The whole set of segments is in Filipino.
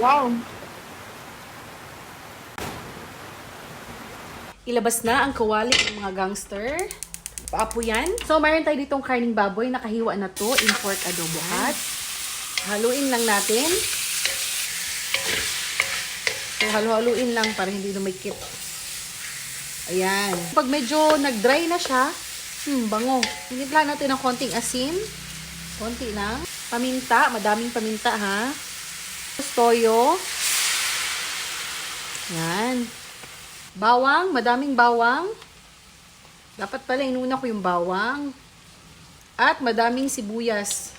Wow. Ilabas na ang kawali ng mga gangster. Paapo yan. So, mayroon tayo ditong karning baboy. Nakahiwa na to in pork adobo at haluin lang natin. So, halu-haluin lang para hindi lumikit. Ayan. Pag medyo nag-dry na siya, hmm, bango. Hinitla natin ng konting asin. Konti na. Paminta. Madaming paminta, ha. Toyo. Yan. Bawang, madaming bawang. Dapat pala inuna ko yung bawang. At madaming sibuyas.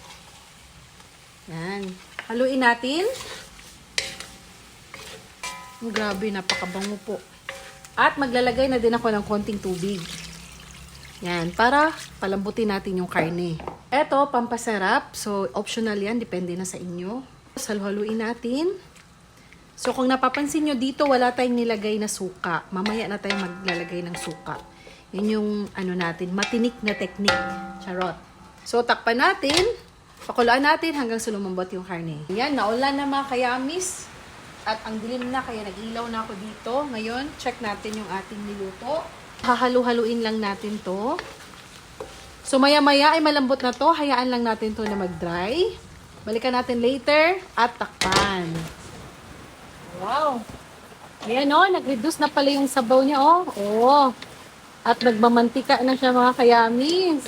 Yan. Haluin natin. Oh, grabe, napakabango po. At maglalagay na din ako ng konting tubig. Yan, para palambutin natin yung karne. Eto, pampasarap. So, optional yan. Depende na sa inyo. Salhaluin natin. So, kung napapansin nyo dito, wala tayong nilagay na suka. Mamaya na tayong maglalagay ng suka. Yun yung, ano natin, matinik na technique. Charot. So, takpan natin. Pakulaan natin hanggang sa lumambot yung karne. Yan, naulan na mga kayamis. At ang dilim na, kaya nag-ilaw na ako dito. Ngayon, check natin yung ating niluto. Hahalu-haluin lang natin to. So, maya-maya ay malambot na to. Hayaan lang natin to na mag-dry. Balikan natin later at takpan. Wow! Ayan o, nag-reduce na pala yung sabaw niya o. Oo. At nagmamantika na siya mga kayamis.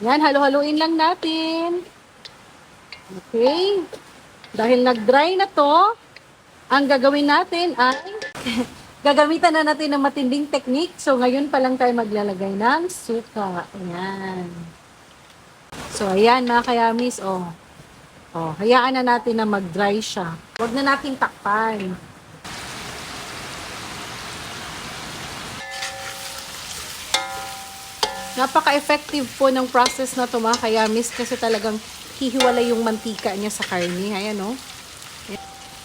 Yan, halo-haloin lang natin. Okay. Dahil nag-dry na to, ang gagawin natin ay gagamitan na natin ng matinding technique. So, ngayon pa lang tayo maglalagay ng suka. Ayan. So, ayan mga kayamis, oh. Oh, hayaan na natin na mag-dry siya. Huwag na natin takpan. Napaka-effective po ng process na to mga kayamis kasi talagang hihiwalay yung mantika niya sa karne. Ayan o. Oh.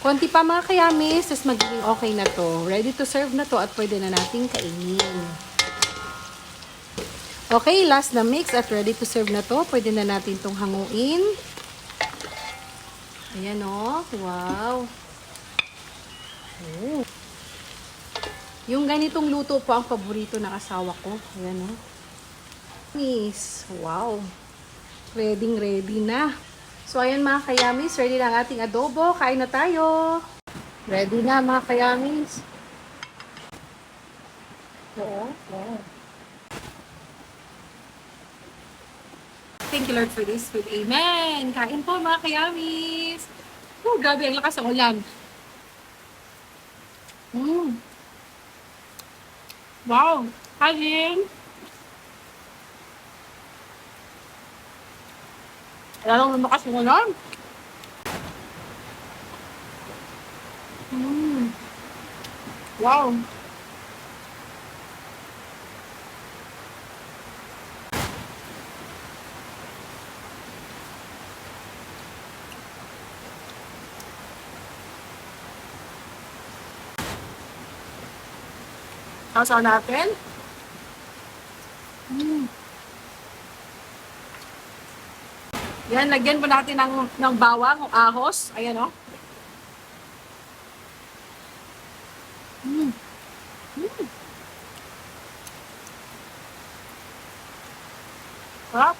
Konti pa mga kayamis, tapos magiging okay na to. Ready to serve na to at pwede na nating kainin. Okay, last na mix at ready to serve na to. Pwede na natin tong hanguin. Ayan o. Wow. Oh. Yung ganitong luto po ang paborito ng asawa ko. Ayan o. Miss. Wow. Ready, ready na. So, ayan mga kayamis. Ready na ang ating adobo. Kain na tayo. Ready na mga kayamis. Oo. Oo. Thank you Lord for this food. Amen. Kain po mga kayamis. Oh, grabe ang lakas ng ulan. Mm. Wow. Kain. Lalong lumakas yung ulan. Mm. Wow. Sausaw natin. Mm. Yan, lagyan po natin ng, ng bawang o ahos. Ayan o. Mm. Mm. Sarap.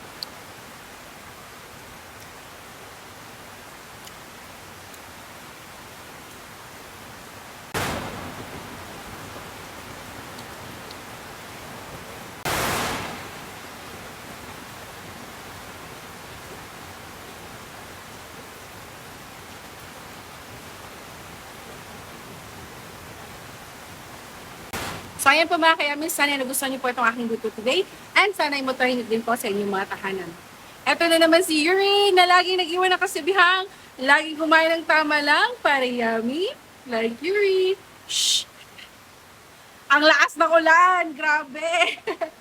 So, ayan po mga kayamis. Sana nagustuhan niyo po itong aking luto today. And sana ay motorin din po sa inyong mga tahanan. Ito na naman si Yuri na laging nag-iwan ng kasibihang. Laging kumain ng tama lang para yummy. Like Yuri. Shh! Ang lakas ng ulan! Grabe!